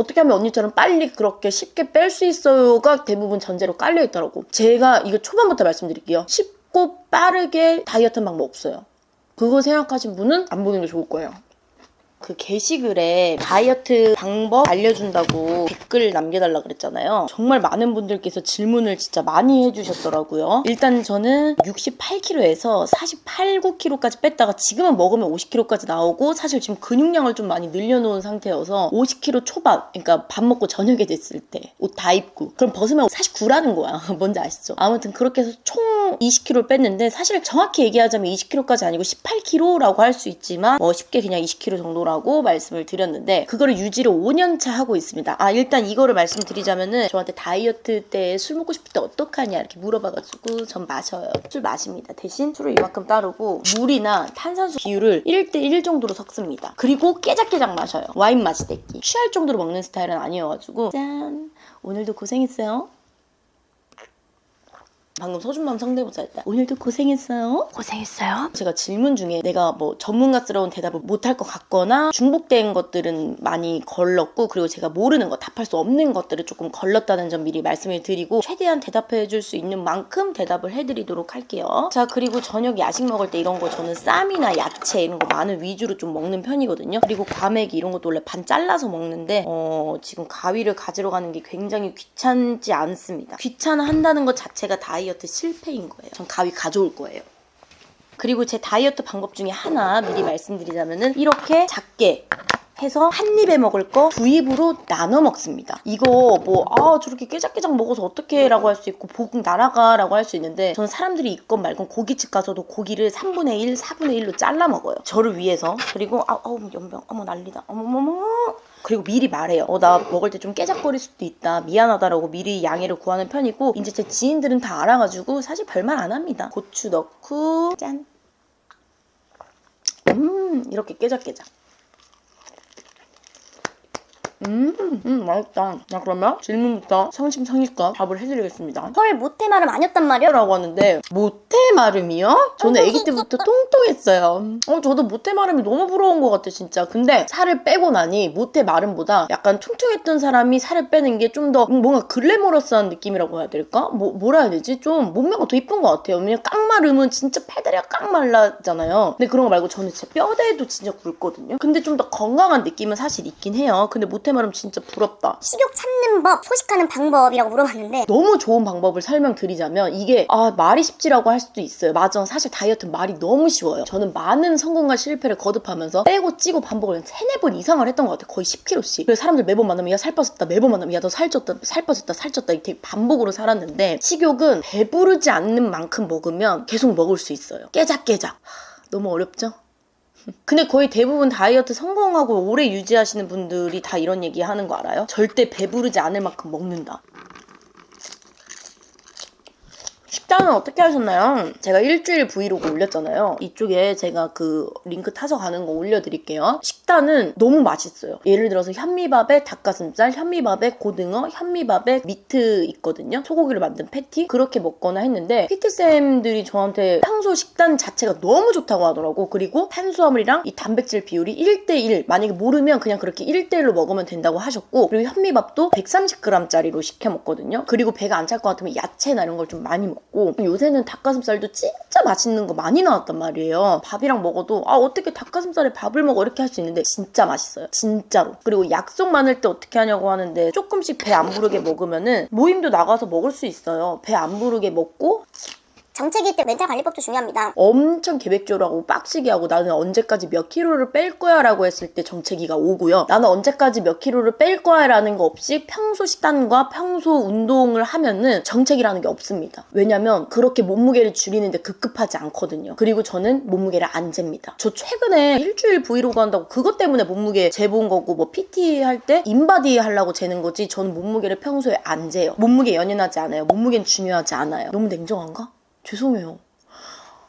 어떻게 하면 언니처럼 빨리 그렇게 쉽게 뺄 수 있어요가 대부분 전제로 깔려 있더라고. 제가 이거 초반부터 말씀드릴게요. 쉽고 빠르게 다이어트 방법 없어요. 그거 생각하신 분은 안 보는 게 좋을 거예요. 그 게시글에 다이어트 방법 알려준다고 댓글 남겨달라 그랬잖아요. 정말 많은 분들께서 질문을 진짜 많이 해주셨더라고요. 일단 저는 68kg에서 48, 9kg까지 뺐다가 지금은 먹으면 50kg까지 나오고 사실 지금 근육량을 좀 많이 늘려놓은 상태여서 50kg 초반, 그러니까 밥 먹고 저녁에 됐을 때 옷 다 입고 그럼 벗으면 49라는 거야. 뭔지 아시죠? 아무튼 그렇게 해서 총 20kg를 뺐는데 사실 정확히 얘기하자면 20kg까지 아니고 18kg라고 할 수 있지만 뭐 쉽게 그냥 20kg 정도라 고 말씀을 드렸는데 그거를 유지를 5년차 하고 있습니다. 아 일단 이거를 말씀드리자면은 저한테 다이어트 때 술 먹고 싶을 때 어떡하냐 이렇게 물어봐가지고 전 마셔요. 술 마십니다. 대신 술을 이만큼 따르고 물이나 탄산수 비율을 1대1 정도로 섞습니다. 그리고 깨작깨작 마셔요. 와인 마시대기. 취할 정도로 먹는 스타일은 아니어가지고 짠 오늘도 고생했어요. 방금 서준맘 성대모사 했다. 오늘도 고생했어요. 고생했어요. 제가 질문 중에 내가 뭐 전문가스러운 대답을 못할 것 같거나 중복된 것들은 많이 걸렀고 그리고 제가 모르는 거 답할 수 없는 것들을 조금 걸렀다는 점 미리 말씀을 드리고 최대한 대답해 줄 수 있는 만큼 대답을 해드리도록 할게요. 자 그리고 저녁 야식 먹을 때 이런 거 저는 쌈이나 야채 이런 거 마늘 위주로 좀 먹는 편이거든요. 그리고 과메기 이런 것도 원래 반 잘라서 먹는데 어 지금 가위를 가지러 가는 게 굉장히 귀찮지 않습니다. 귀찮아한다는 것 자체가 다이어 트 실패인 거예요. 전 가위 가져올 거예요. 그리고 제 다이어트 방법 중에 하나 미리 말씀드리자면은 이렇게 작게 해서 한 입에 먹을 거 두 입으로 나눠 먹습니다. 이거 뭐 아 저렇게 깨작깨작 먹어서 어떻게 라고 할 수 있고 복은 날아가 라고 할 수 있는데 저는 사람들이 있건 말건 고깃집 가서도 고기를 3분의 1, 4분의 1로 잘라 먹어요. 저를 위해서. 그리고 아, 아우 연병 어머 난리다. 어머머머 그리고 미리 말해요. 어, 나 먹을 때 좀 깨작거릴 수도 있다. 미안하다라고 미리 양해를 구하는 편이고, 이제 제 지인들은 다 알아가지고 사실 별말 안 합니다. 고추 넣고, 짠. 음, 이렇게 깨작깨작. 음, 음, 맛있다. 자, 그러면 질문부터 성심성의껏 답을 해드리겠습니다. 헐 모태 말은 아니었단 말이야. 라고 하는데 모태 마름이요? 저는 아기 때부터 통통했어요. 어 저도 모태 마름이 너무 부러운 것 같아 진짜. 근데 살을 빼고 나니 모태 마름보다 약간 퉁퉁했던 사람이 살을 빼는 게 좀 더 뭔가 글래머러스한 느낌이라고 해야 될까? 뭐 뭐라 해야 되지? 좀 몸매가 더 이쁜 것 같아요. 왜냐면 깡마름은 진짜 팔다리가 깡 말라잖아요. 근데 그런 거 말고 저는 진짜 뼈대도 진짜 굵거든요. 근데 좀 더 건강한 느낌은 사실 있긴 해요. 근데 모태 마름 진짜 부럽다. 식욕 찾는 법, 소식하는 방법이라고 물어봤는데 너무 좋은 방법을 설명드리자면 이게 아 말이 쉽지라고 할 수도 있어요. 맞아. 사실 다이어트 말이 너무 쉬워요. 저는 많은 성공과 실패를 거듭하면서 빼고 찌고 반복을 한 세네 번 이상을 했던 것 같아요. 거의 10kg씩. 그래서 사람들 매번 만나면 야 살 빠졌다. 매번 만나면 야 너 살쪘다. 살 빠졌다. 살쪘다. 이렇게 반복으로 살았는데 식욕은 배부르지 않는 만큼 먹으면 계속 먹을 수 있어요. 깨작깨작. 하, 너무 어렵죠? 근데 거의 대부분 다이어트 성공하고 오래 유지하시는 분들이 다 이런 얘기 하는 거 알아요? 절대 배부르지 않을 만큼 먹는다. 식단은 어떻게 하셨나요? 제가 일주일 브이로그 올렸잖아요. 이쪽에 제가 그 링크 타서 가는 거 올려드릴게요. 식단은 너무 맛있어요. 예를 들어서 현미밥에 닭가슴살, 현미밥에 고등어, 현미밥에 미트 있거든요. 소고기를 만든 패티? 그렇게 먹거나 했는데 PT쌤들이 저한테 평소 식단 자체가 너무 좋다고 하더라고. 그리고 탄수화물이랑 이 단백질 비율이 1대1. 만약에 모르면 그냥 그렇게 1대1로 먹으면 된다고 하셨고 그리고 현미밥도 130g짜리로 시켜 먹거든요. 그리고 배가 안 찰 것 같으면 야채나 이런 걸 좀 많이 먹고 요새는 닭가슴살도 진짜 맛있는 거 많이 나왔단 말이에요. 밥이랑 먹어도 아 어떻게 닭가슴살에 밥을 먹어 이렇게 할 수 있는데 진짜 맛있어요. 진짜로. 그리고 약속 많을 때 어떻게 하냐고 하는데 조금씩 배 안 부르게 먹으면은 모임도 나가서 먹을 수 있어요. 배 안 부르게 먹고 정체기일 때 멘탈 관리법도 중요합니다. 엄청 계획적으로 하고 빡시게 하고 나는 언제까지 몇 킬로를 뺄 거야 라고 했을 때 정체기가 오고요. 나는 언제까지 몇 킬로를 뺄 거야 라는 거 없이 평소 식단과 평소 운동을 하면은 정체기라는 게 없습니다. 왜냐면 그렇게 몸무게를 줄이는데 급급하지 않거든요. 그리고 저는 몸무게를 안 잽니다. 저 최근에 일주일 브이로그 한다고 그것 때문에 몸무게 재본 거고 뭐 PT 할 때 인바디 하려고 재는 거지 저는 몸무게를 평소에 안 재요. 몸무게 연연하지 않아요. 몸무게는 중요하지 않아요. 너무 냉정한가? 죄송해요.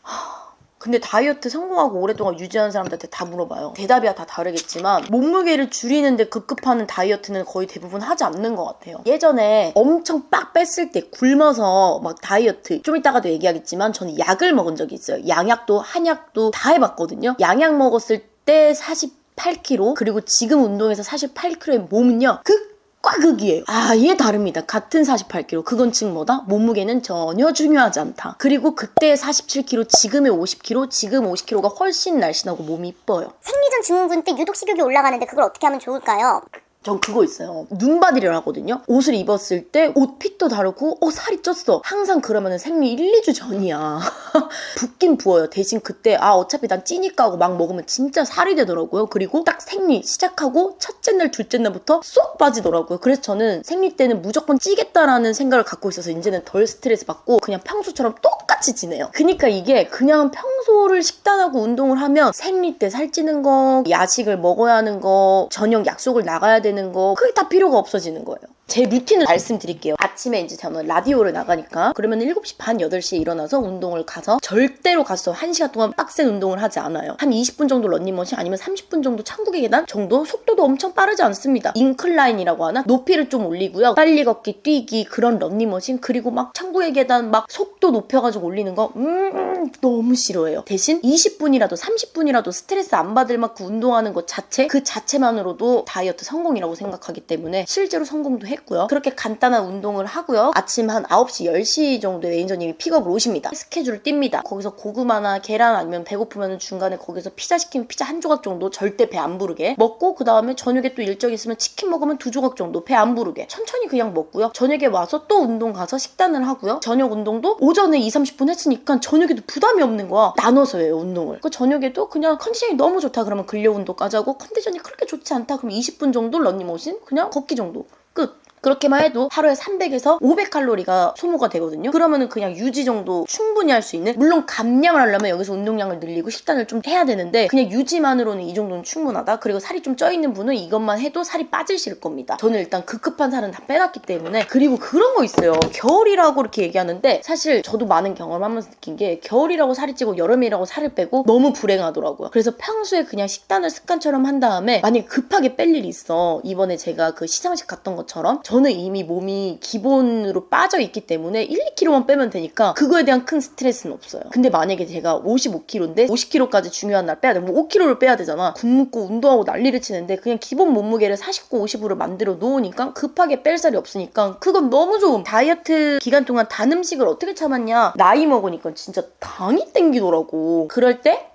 하, 근데 다이어트 성공하고 오랫동안 유지하는 사람들한테 다 물어봐요. 대답이야 다 다르겠지만 몸무게를 줄이는데 급급하는 다이어트는 거의 대부분 하지 않는 것 같아요. 예전에 엄청 빡 뺐을 때 굶어서 막 다이어트 좀 이따가도 얘기하겠지만 저는 약을 먹은 적이 있어요. 양약도 한약도 다 해봤거든요. 양약 먹었을 때 40 48kg 그리고 지금 운동해서 48kg의 몸은요 극 과 극이에요. 아예 다릅니다. 같은 48kg 그건 즉 뭐다? 몸무게는 전혀 중요하지 않다. 그리고 그때의 47kg 지금의 50kg 지금 50kg가 훨씬 날씬하고 몸이 이뻐요. 생리전 증후군 때 유독 식욕이 올라가는데 그걸 어떻게 하면 좋을까요? 전 그거 있어요. 눈바디를 하거든요. 옷을 입었을 때 옷 핏도 다르고 어 살이 쪘어. 항상 그러면은 생리 1, 2주 전이야. 붓긴 부어요. 대신 그때 아 어차피 난 찌니까 하고 막 먹으면 진짜 살이 되더라고요. 그리고 딱 생리 시작하고 첫째 날, 둘째 날부터 쏙 빠지더라고요. 그래서 저는 생리 때는 무조건 찌겠다라는 생각을 갖고 있어서 이제는 덜 스트레스 받고 그냥 평소처럼 똑 같이 지내요. 그니까 이게 그냥 평소를 식단하고 운동을 하면 생리 때 살찌는 거, 야식을 먹어야 하는 거, 저녁 약속을 나가야 되는 거 그게 다 필요가 없어지는 거예요. 제 루틴을 말씀드릴게요. 아침에 이제 저는 라디오를 나가니까 그러면 7시 반, 8시에 일어나서 운동을 가서 절대로 가서 1시간 동안 빡센 운동을 하지 않아요. 한 20분 정도 런닝머신 아니면 30분 정도 천국의 계단 정도 속도도 엄청 빠르지 않습니다. 인클라인이라고 하나? 높이를 좀 올리고요. 빨리 걷기, 뛰기 그런 런닝머신 그리고 막 천국의 계단 막 속도 높여가지고 올리는 거 음, 너무 싫어해요. 대신 20분이라도 30분이라도 스트레스 안 받을 만큼 운동하는 것 자체 그 자체만으로도 다이어트 성공이라고 생각하기 때문에 실제로 성공도 했고요. 그렇게 간단한 운동을 하고요. 아침 한 9시, 10시 정도에 매니저님이 픽업을 오십니다. 스케줄을 띱니다. 거기서 고구마나 계란 아니면 배고프면 중간에 거기서 피자 시키면 피자 한 조각 정도 절대 배 안 부르게 먹고 그 다음에 저녁에 또 일정 있으면 치킨 먹으면 두 조각 정도 배 안 부르게 천천히 그냥 먹고요. 저녁에 와서 또 운동 가서 식단을 하고요. 저녁 운동도 오전에 2, 30분 했으니까 저녁에도 부담이 없는 거야. 나눠서 해요, 운동을. 그 저녁에도 그냥 컨디션이 너무 좋다 그러면 근력 운동까지 하고 컨디션이 그렇게 좋지 않다 그럼 20분 정도 런닝머신 그냥 걷기 정도. 끝. 그렇게만 해도 하루에 300에서 500칼로리가 소모가 되거든요. 그러면은 그냥 유지 정도 충분히 할 수 있는 물론 감량을 하려면 여기서 운동량을 늘리고 식단을 좀 해야 되는데 그냥 유지만으로는 이 정도는 충분하다. 그리고 살이 좀 쪄 있는 분은 이것만 해도 살이 빠지실 겁니다. 저는 일단 급급한 살은 다 빼놨기 때문에 그리고 그런 거 있어요. 겨울이라고 이렇게 얘기하는데 사실 저도 많은 경험하면서 느낀 게 겨울이라고 살이 찌고 여름이라고 살을 빼고 너무 불행하더라고요. 그래서 평소에 그냥 식단을 습관처럼 한 다음에 만약에 급하게 뺄 일이 있어 이번에 제가 그 시상식 갔던 것처럼 저는 이미 몸이 기본으로 빠져 있기 때문에 1, 2kg만 빼면 되니까 그거에 대한 큰 스트레스는 없어요. 근데 만약에 제가 55kg인데 50kg까지 중요한 날 빼야 돼. 뭐 5kg를 빼야 되잖아. 굶고 운동하고 난리를 치는데 그냥 기본 몸무게를 49, 50으로 만들어 놓으니까 급하게 뺄 살이 없으니까 그건 너무 좋음. 다이어트 기간 동안 단 음식을 어떻게 참았냐? 나이 먹으니까 진짜 당이 땡기더라고. 그럴 때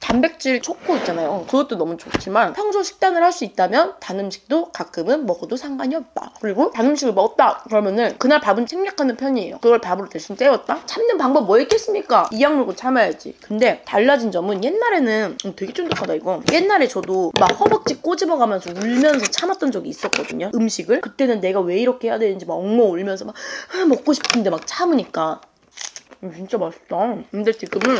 단백질 초코 있잖아요. 그것도 너무 좋지만 평소 식단을 할 수 있다면 단 음식도 가끔은 먹어도 상관이 없다. 그리고 단 음식을 먹었다 그러면은 그날 밥은 생략하는 편이에요. 그걸 밥으로 대신 때웠다? 참는 방법 뭐 있겠습니까? 이약 물고 참아야지. 근데 달라진 점은 옛날에는 음, 되게 쫀득하다 이거. 옛날에 저도 막 허벅지 꼬집어가면서 울면서 참았던 적이 있었거든요. 음식을. 그때는 내가 왜 이렇게 해야 되는지 막 엉엉 울면서 막 아, 먹고 싶은데 막 참으니까 음, 진짜 맛있다. 근데 지금은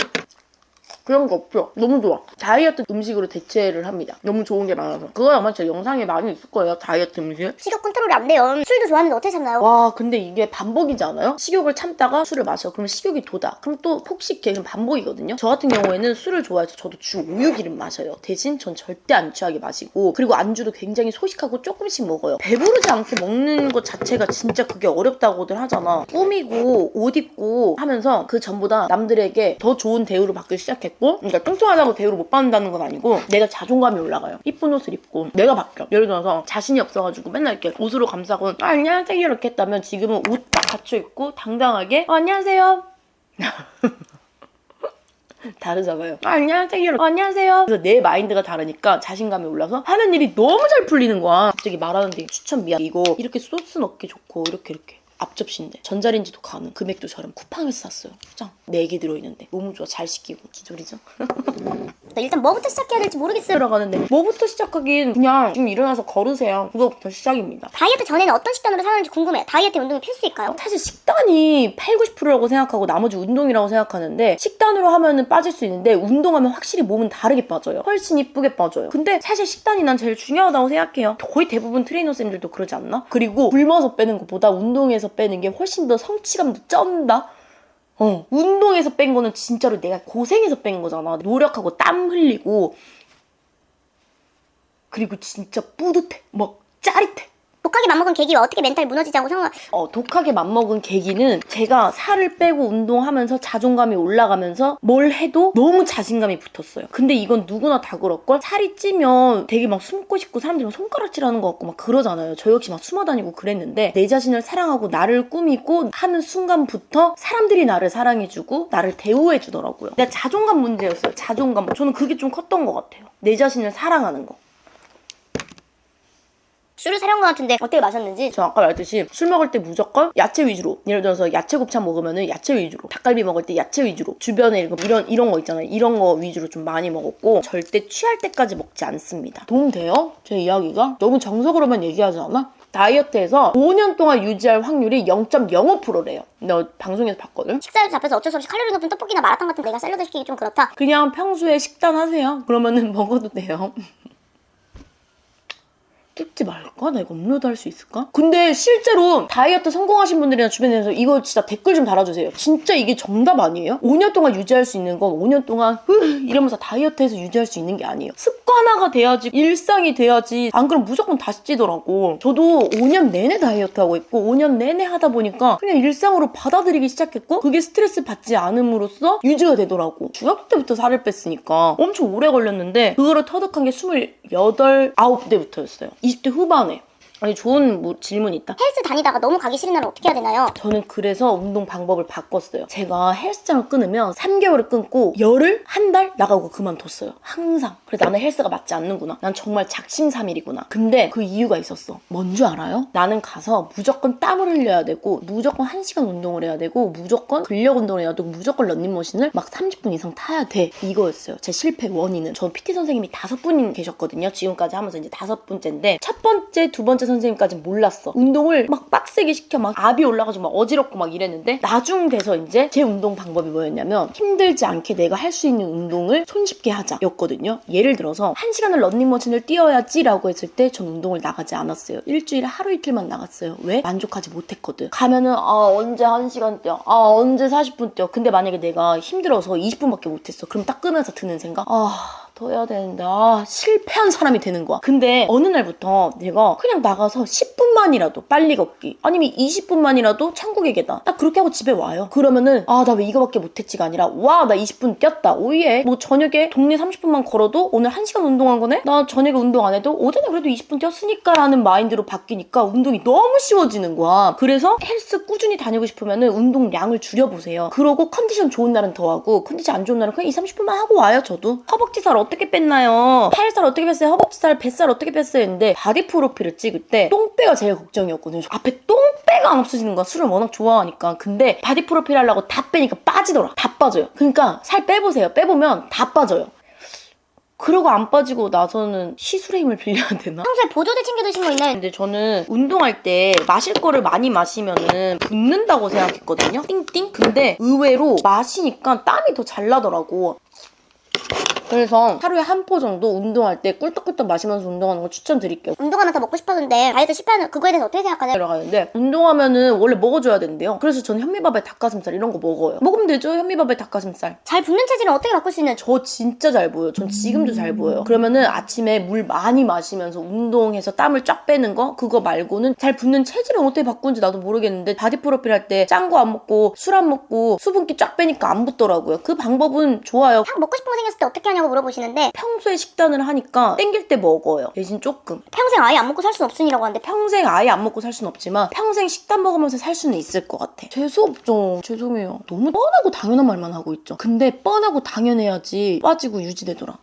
그런 거 없죠. 너무 좋아. 다이어트 음식으로 대체를 합니다. 너무 좋은 게 많아서. 그거 아마 제 영상에 많이 있을 거예요. 다이어트 음식. 식욕 컨트롤이 안 돼요. 술도 좋아하는데 어떻게 참나요? 와, 근데 이게 반복이지 않아요? 식욕을 참다가 술을 마셔. 그럼 식욕이 돋아. 그럼 또 폭식해. 그럼 반복이거든요. 저 같은 경우에는 술을 좋아해서 저도 주 5, 6일은 마셔요. 대신 전 절대 안 취하게 마시고 그리고 안주도 굉장히 소식하고 조금씩 먹어요. 배부르지 않게 먹는 것 자체가 진짜 그게 어렵다고들 하잖아. 꾸미고 옷 입고 하면서 그 전보다 남들에게 더 좋은 대우를 받기 시작했고 그러니까 뚱뚱하다고 대우를 못 받는다는 건 아니고 내가 자존감이 올라가요. 이쁜 옷을 입고 내가 바뀌어. 예를 들어서 자신이 없어가지고 맨날 이렇게 옷으로 감싸고 아, 안녕하세요 이렇게 했다면 지금은 옷 딱 갖춰 입고 당당하게 어, 안녕하세요 다르잖아요. 아, 안녕하세요. 어, 안녕하세요. 그래서 내 마인드가 다르니까 자신감이 올라서 하는 일이 너무 잘 풀리는 거야. 갑자기 말하는데 추천 미안. 이거 이렇게 소스 넣기 좋고 이렇게 이렇게. 앞접시인데 전자레인지도 가능 금액도 저렴 쿠팡에서 샀어요. 짱. 4개 들어있는데. 너무 좋아. 잘 식히고. 기졸이죠 일단 뭐부터 시작해야 될지 모르겠어요. 들어가는데 뭐부터 시작하긴 그냥 지금 일어나서 걸으세요 그거부터 시작입니다 다이어트 전에는 어떤 식단으로 살았는지 궁금해요. 다이어트 운동이 필수일까요? 사실 식단이 8, 90%라고 생각하고 나머지 운동이라고 생각하는데 식단으로 하면은 빠질 수 있는데 운동하면 확실히 몸은 다르게 빠져요. 훨씬 이쁘게 빠져요. 근데 사실 식단이 난 제일 중요하다고 생각해요. 거의 대부분 트레이너 쌤들도 그러지 않나? 그리고 굶어서 빼는 것보다 운동에서 빼는 게 훨씬 더 성취감도 쩐다? 어, 운동에서 뺀 거는 진짜로 내가 고생해서 뺀 거잖아. 노력하고 땀 흘리고 그리고 진짜 뿌듯해. 막 짜릿해. 독하게 맘먹은 계기와 어떻게 멘탈 무너지지 않고 생각 어, 독하게 맘먹은 계기는 제가 살을 빼고 운동하면서 자존감이 올라가면서 뭘 해도 너무 자신감이 붙었어요. 근데 이건 누구나 다 그럴걸? 살이 찌면 되게 막 숨고 싶고 사람들이 막 손가락질하는 것 같고 막 그러잖아요. 저 역시 막 숨어 다니고 그랬는데 내 자신을 사랑하고 나를 꾸미고 하는 순간부터 사람들이 나를 사랑해주고 나를 대우해주더라고요. 내가 자존감 문제였어요. 자존감. 저는 그게 좀 컸던 것 같아요. 내 자신을 사랑하는 거. 술을 사려온 것 같은데 어떻게 마셨는지. 저 아까 말했듯이 술 먹을 때 무조건 야채 위주로. 예를 들어서 야채 곱창 먹으면은 야채 위주로. 닭갈비 먹을 때 야채 위주로. 주변에 이런 이런, 거 있잖아요. 이런 거 위주로 좀 많이 먹었고 절대 취할 때까지 먹지 않습니다. 도움 돼요? 제 이야기가? 너무 정석으로만 얘기하지 않아? 다이어트에서 5년 동안 유지할 확률이 0.05%래요. 너 방송에서 봤거든? 식사에도 잡혀서 어쩔 수 없이 칼로리 높은 떡볶이나 마라탕 같은 거 내가 샐러드 시키기 좀 그렇다. 그냥 평소에 식단 하세요. 그러면은 먹어도 돼요 찍지 말까? 나 이거 업로드 할 수 있을까? 근데 실제로 다이어트 성공하신 분들이나 주변에서 이거 진짜 댓글 좀 달아주세요. 진짜 이게 정답 아니에요? 5년 동안 유지할 수 있는 건 5년 동안 흐 이러면서 다이어트해서 유지할 수 있는 게 아니에요. 습관화가 돼야지 일상이 돼야지 안 그럼 무조건 다시 찌더라고. 저도 5년 내내 다이어트 하고 있고 5년 내내 하다 보니까 그냥 일상으로 받아들이기 시작했고 그게 스트레스 받지 않음으로써 유지가 되더라고. 중학교 때부터 살을 뺐으니까 엄청 오래 걸렸는데 그거를 터득한 게 28, 9대부터였어요. Ittehubani. 아니 좋은 무- 질문이 있다. 헬스 다니다가 너무 가기 싫은 날은 어떻게 해야 되나요? 저는 그래서 운동 방법을 바꿨어요. 제가 헬스장을 끊으면 3개월을 끊고 열흘, 한 달 나가고 그만뒀어요. 항상. 그래서 나는 헬스가 맞지 않는구나. 난 정말 작심삼일이구나. 근데 그 이유가 있었어. 뭔 줄 알아요? 나는 가서 무조건 땀을 흘려야 되고 무조건 1시간 운동을 해야 되고 무조건 근력 운동을 해야 되고 무조건 런닝머신을 막 30분 이상 타야 돼. 이거였어요. 제 실패 원인은. 저 PT 선생님이 다섯 분 계셨거든요. 지금까지 하면서 이제 다섯 번째인데 첫 번째, 두 번째 선생님까지 몰랐어. 운동을 막 빡세게 시켜 막 압이 올라가지고 막 어지럽고 막 이랬는데 나중 돼서 이제 제 운동 방법이 뭐였냐면 힘들지 않게 내가 할 수 있는 운동을 손쉽게 하자 였거든요. 예를 들어서 한 시간을 런닝머신을 뛰어야지라고 했을 때 전 운동을 나가지 않았어요. 일주일에 하루 이틀만 나갔어요. 왜? 만족하지 못했거든. 가면은 아 언제 한 시간 뛰어? 아 언제 40분 뛰어? 근데 만약에 내가 힘들어서 20분밖에 못했어. 그럼 딱 끄면서 드는 생각? 아 더 해야 되는데 아 실패한 사람이 되는 거야. 근데 어느 날부터 내가 그냥 나가서 10분만이라도 빨리 걷기 아니면 20분만이라도 천국의 계단 딱 그렇게 하고 집에 와요. 그러면은 아 나 왜 이거밖에 못했지가 아니라 와 나 20분 뛰었다. 오예 뭐 저녁에 동네 30분만 걸어도 오늘 1시간 운동한 거네? 나 저녁에 운동 안 해도 오전에 그래도 20분 뛰었으니까 라는 마인드로 바뀌니까 운동이 너무 쉬워지는 거야. 그래서 헬스 꾸준히 다니고 싶으면은 운동량을 줄여보세요. 그러고 컨디션 좋은 날은 더 하고 컨디션 안 좋은 날은 그냥 2, 30분만 하고 와요 저도. 허벅지 살 어떻게 뺐나요 팔살 어떻게 뺐어요 허벅지살 뱃살 어떻게 뺐어요 했는데 바디 프로필을 찍을 때 똥배가 제일 걱정이었거든요 앞에 똥배가 안 없어지는 거야 술을 워낙 좋아하니까 근데 바디 프로필 하려고 다 빼니까 빠지더라 다 빠져요 그러니까 살 빼보세요 빼보면 다 빠져요 그러고 안 빠지고 나서는 시술의 힘을 빌려야 되나? 평소에 보조제 챙겨 드신 거 있나요? 근데 저는 운동할 때 마실 거를 많이 마시면은 붓는다고 생각했거든요. 띵띵. 근데 의외로 마시니까 땀이 더 잘 나더라고. 그래서 하루에 한 포 정도 운동할 때 꿀떡꿀떡 마시면서 운동하는 거 추천드릴게요. 운동하면 더 먹고 싶었는데 다이어트 실패하는 그거에 대해서 어떻게 생각하나요? 들어가는데 운동하면은 원래 먹어줘야 된대요. 그래서 저는 현미밥에 닭가슴살 이런 거 먹어요. 먹으면 되죠 현미밥에 닭가슴살. 잘 붙는 체질은 어떻게 바꿀 수 있는 저 진짜 잘 보여요. 전 지금도 잘 보여요. 그러면은 아침에 물 많이 마시면서 운동해서 땀을 쫙 빼는 거 그거 말고는 잘 붙는 체질을 어떻게 바꾸는지 나도 모르겠는데 바디 프로필 할 때 짠 거 안 먹고 술 안 먹고 수분기 쫙 빼니까 안 붙더라고요. 그 방법은 좋아요. 딱 먹고 싶은 거 생겼을 때 어떻게 하냐 고 물어보시는데 평소에 식단을 하니까 땡길 때 먹어요. 대신 조금. 평생 아예 안 먹고 살 수는 없으니라고 하는데 평생 아예 안 먹고 살 수는 없지만 평생 식단 먹으면서 살 수는 있을 것 같아. 재수 없죠. 죄송해요. 너무 뻔하고 당연한 말만 하고 있죠. 근데 뻔하고 당연해야지 빠지고 유지되더라.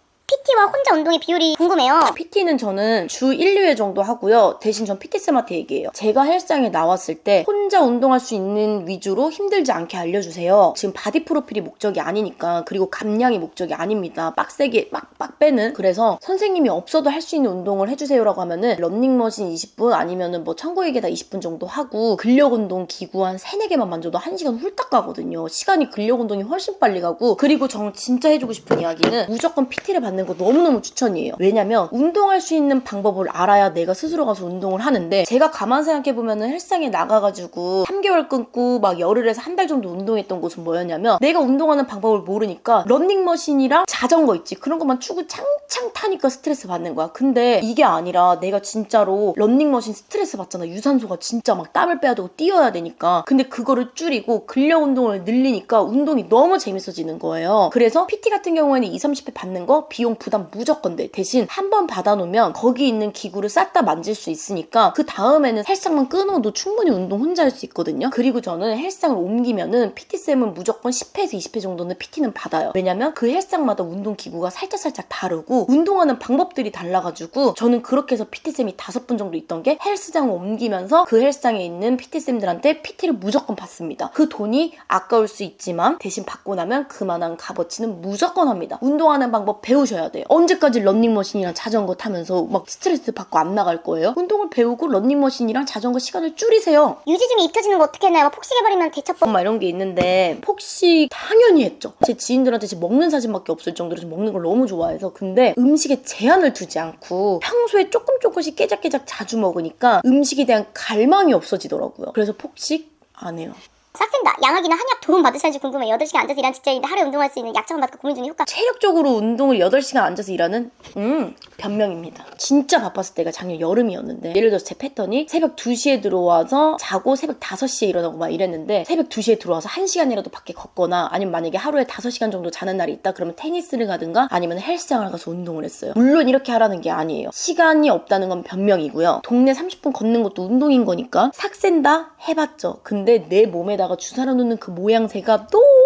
PT와 혼자 운동의 비율이 궁금해요. PT는 저는 주 1, 2회 정도 하고요. 대신 전 PT쌤한테 얘기해요. 제가 헬스장에 나왔을 때 혼자 운동할 수 있는 위주로 힘들지 않게 알려주세요. 지금 바디 프로필이 목적이 아니니까 그리고 감량이 목적이 아닙니다. 빡세게 빡빡 빼는 그래서 선생님이 없어도 할 수 있는 운동을 해주세요라고 하면은 런닝머신 20분 아니면은 뭐 계단 20분 정도 하고 근력 운동 기구 한 3, 4개만 만져도 1시간 훌딱 가거든요. 시간이 근력 운동이 훨씬 빨리 가고 그리고 정 진짜 해주고 싶은 이야기는 무조건 PT를 받는 거 너무너무 추천이에요. 왜냐면 운동할 수 있는 방법을 알아야 내가 스스로 가서 운동을 하는데 제가 가만 생각해보면은 헬스장에 나가가지고 3개월 3개월 끊고 막 열흘에서 한 달 정도 운동했던 곳은 뭐였냐면 내가 운동하는 방법을 모르니까 런닝머신이랑 자전거 있지. 그런 것만 추고 창창 타니까 스트레스 받는 거야. 근데 이게 아니라 내가 진짜로 런닝머신 스트레스 받잖아. 유산소가 진짜 막 땀을 빼야 되고 뛰어야 되니까. 근데 그거를 줄이고 근력 운동을 늘리니까 운동이 너무 재밌어지는 거예요. 그래서 PT 같은 경우에는 2, 30회 받는 거 비용 부담 무조건 돼 대신 한 번 받아놓으면 거기 있는 기구를 싹 다 만질 수 있으니까 그 다음에는 헬스장만 끊어도 충분히 운동 혼자 할 수 있거든요. 그리고 저는 헬스장을 옮기면은 PT쌤은 무조건 10회에서 20회 정도는 PT는 받아요. 왜냐면 그 헬스장마다 운동 기구가 살짝살짝 다르고 운동하는 방법들이 달라가지고 저는 그렇게 해서 PT쌤이 다섯 분 정도 있던 게 헬스장을 옮기면서 그 헬스장에 있는 PT쌤들한테 PT를 무조건 받습니다. 그 돈이 아까울 수 있지만 대신 받고 나면 그만한 값어치는 무조건 합니다. 운동하는 방법 배우셔야 돼요 언제까지 런닝머신이랑 자전거 타면서 막 스트레스 받고 안 나갈 거예요 운동을 배우고 런닝머신이랑 자전거 시간을 줄이세요 유지중에 입혀지는 거 어떻게 했나요? 뭐 폭식해버리면 대처법 막 이런 게 있는데 폭식 당연히 했죠. 제 지인들한테 지금 먹는 사진밖에 없을 정도로 좀 먹는 걸 너무 좋아해서 근데 음식에 제한을 두지 않고 평소에 조금 조금씩 깨작깨작 자주 먹으니까 음식에 대한 갈망이 없어지더라고요. 그래서 폭식 안 해요. 싹센다. 양학이나 한약 도움 받으실지 궁금해. 8시간 앉아서 일하는 직장인데 하루에 운동할 수 있는 약처럼 받고 고민 중인 효과. 체력적으로 운동을 8시간 앉아서 일하는 음 변명입니다. 진짜 바빴을 때가 작년 여름이었는데 예를 들어서 제 패턴이 새벽 2시에 들어와서 자고 새벽 5시에 일어나고 막 이랬는데 새벽 2시에 들어와서 1시간이라도 밖에 걷거나 아니면 만약에 하루에 5시간 정도 자는 날이 있다 그러면 테니스를 가든가 아니면 헬스장을 가서 운동을 했어요. 물론 이렇게 하라는 게 아니에요. 시간이 없다는 건 변명이고요. 동네 30분 걷는 것도 운동인 거니까 삭센다 해봤죠. 근데 내 몸에다 가 주사를 놓는 그 모양새가 너무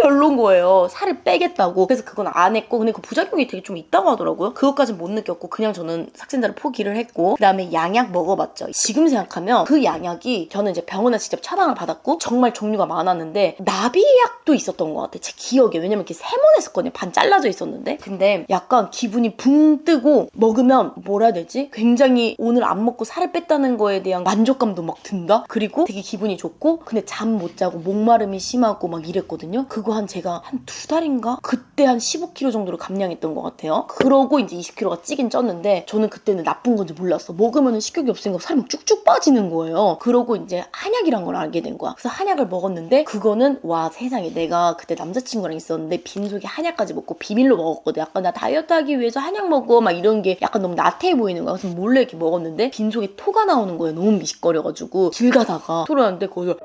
별론 거예요. 살을 빼겠다고. 그래서 그건 안 했고, 근데 그 부작용이 되게 좀 있다고 하더라고요. 그것까진 못 느꼈고, 그냥 저는 삭센다를 포기를 했고, 그 다음에 양약 먹어봤죠. 지금 생각하면 그 양약이 저는 이제 병원에 직접 처방을 받았고, 정말 종류가 많았는데, 나비약도 있었던 것 같아. 제 기억에. 왜냐면 이렇게 세모냈었거든요. 반 잘라져 있었는데. 근데 약간 기분이 붕 뜨고, 먹으면 뭐라 해야 되지? 굉장히 오늘 안 먹고 살을 뺐다는 거에 대한 만족감도 막 든다? 그리고 되게 기분이 좋고, 근데 잠 못 자고 목마름이 심하고 막 이랬거든요. 그거 한 제가 한 두 달인가? 그때 한 15kg 정도로 감량했던 것 같아요. 그러고 이제 20kg가 찌긴 쪘는데 저는 그때는 나쁜 건지 몰랐어. 먹으면 식욕이 없으니까 살이 막 쭉쭉 빠지는 거예요. 그러고 이제 한약이란 걸 알게 된 거야. 그래서 한약을 먹었는데 그거는 와 세상에 내가 그때 남자친구랑 있었는데 빈속에 한약까지 먹고 비밀로 먹었거든. 약간 나 다이어트 하기 위해서 한약 먹어 막 이런 게 약간 너무 나태해 보이는 거야. 그래서 몰래 이렇게 먹었는데 빈속에 토가 나오는 거예요. 너무 미식거려가지고 길 가다가 토라는데 거기서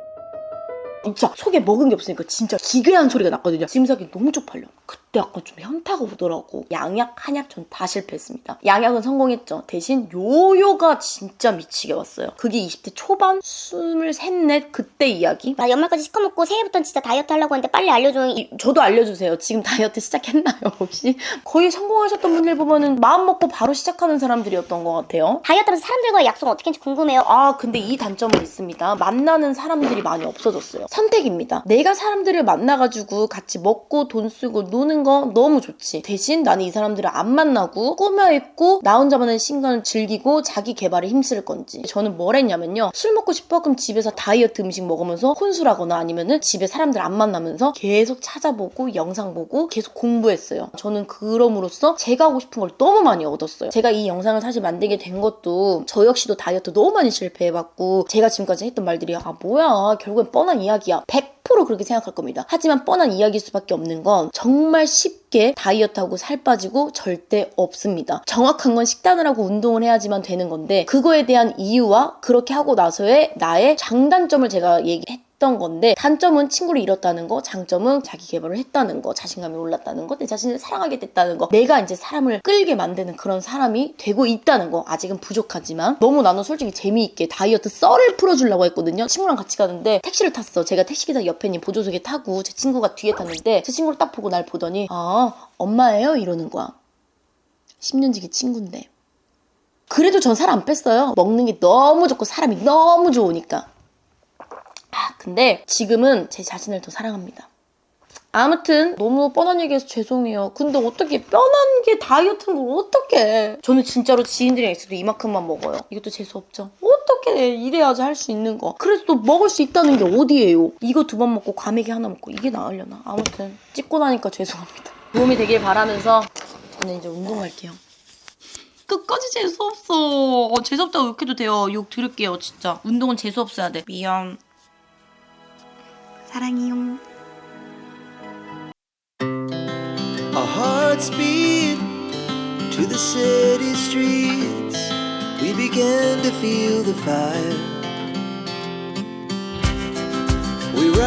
진짜 속에 먹은 게 없으니까 진짜 기괴한 소리가 났거든요. 생각이 너무 쪽팔려. 그 때 약간 좀 현타가 오더라고. 양약, 한약 전 다 실패했습니다. 양약은 성공했죠. 대신 요요가 진짜 미치게 왔어요. 그게 20대 초반? 23, 4 그때 이야기? 나 연말까지 시커멓고 새해부터는 진짜 다이어트 하려고 했는데 빨리 알려줘. 이- 저도 알려주세요. 지금 다이어트 시작했나요, 혹시? 거의 성공하셨던 분들 보면은 마음 먹고 바로 시작하는 사람들이었던 것 같아요. 다이어트 하면서 사람들과의 약속 어떻게 했는지 궁금해요. 아, 근데 이 단점은 있습니다. 만나는 사람들이 많이 없어졌어요. 선택입니다. 내가 사람들을 만나가지고 같이 먹고 돈 쓰고 노는 거 너무 좋지. 대신 나는 이 사람들을 안 만나고 꾸며있고 나 혼자만의 시간을 즐기고 자기 개발에 힘쓸 건지. 저는 뭘 했냐면요. 술 먹고 싶어? 그럼 집에서 다이어트 음식 먹으면서 혼술하거나 아니면은 집에 사람들 안 만나면서 계속 찾아보고 영상 보고 계속 공부했어요. 저는 그럼으로써 제가 하고 싶은 걸 너무 많이 얻었어요. 제가 이 영상을 사실 만들게 된 것도 저 역시도 다이어트 너무 많이 실패해봤고 제가 지금까지 했던 말들이 아 뭐야 결국엔 뻔한 이야기야 100% 그렇게 생각할 겁니다. 하지만 뻔한 이야기일 수밖에 없는 건 정말 쉽게 다이어트하고 살 빠지고 절대 없습니다. 정확한 건 식단을 하고 운동을 해야지만 되는 건데 그거에 대한 이유와 그렇게 하고 나서의 나의 장단점을 제가 얘기했 던 건데 단점은 친구를 잃었다는 거, 장점은 자기 개발을 했다는 거, 자신감이 올랐다는 거, 내 자신을 사랑하게 됐다는 거, 내가 이제 사람을 끌게 만드는 그런 사람이 되고 있다는 거 아직은 부족하지만 너무 나는 솔직히 재미있게 다이어트 썰을 풀어주려고 했거든요. 친구랑 같이 가는데 택시를 탔어. 제가 택시기사 옆에 있는 보조석에 타고 제 친구가 뒤에 탔는데 제 친구를 딱 보고 날 보더니 아 엄마예요 이러는 거야. 10년 지기 친구인데. 그래도 전 살 안 뺐어요. 먹는 게 너무 좋고 사람이 너무 좋으니까. 아, 근데 지금은 제 자신을 더 사랑합니다. 아무튼 너무 뻔한 얘기해서 죄송해요. 근데 어떻게 뻔한 게 다이어트인 걸 어떻게? 저는 진짜로 지인들이랑 있어도 이만큼만 먹어요. 이것도 재수 없죠. 어떻게 이래야지 할 수 있는 거. 그래서 또 먹을 수 있다는 게 어디예요? 이거 두 번 먹고 과메기 하나 먹고 이게 나으려나? 아무튼 찍고 나니까 죄송합니다. 도움이 되길 바라면서 저는 이제 운동할게요. 끝까지 재수 없어. 어, 재수 없다고 욕해도 돼요. 욕 들을게요, 진짜. 운동은 재수 없어야 돼. 미안. 사랑해요. Our hearts beat to the city streets. We began to feel the fire. We ride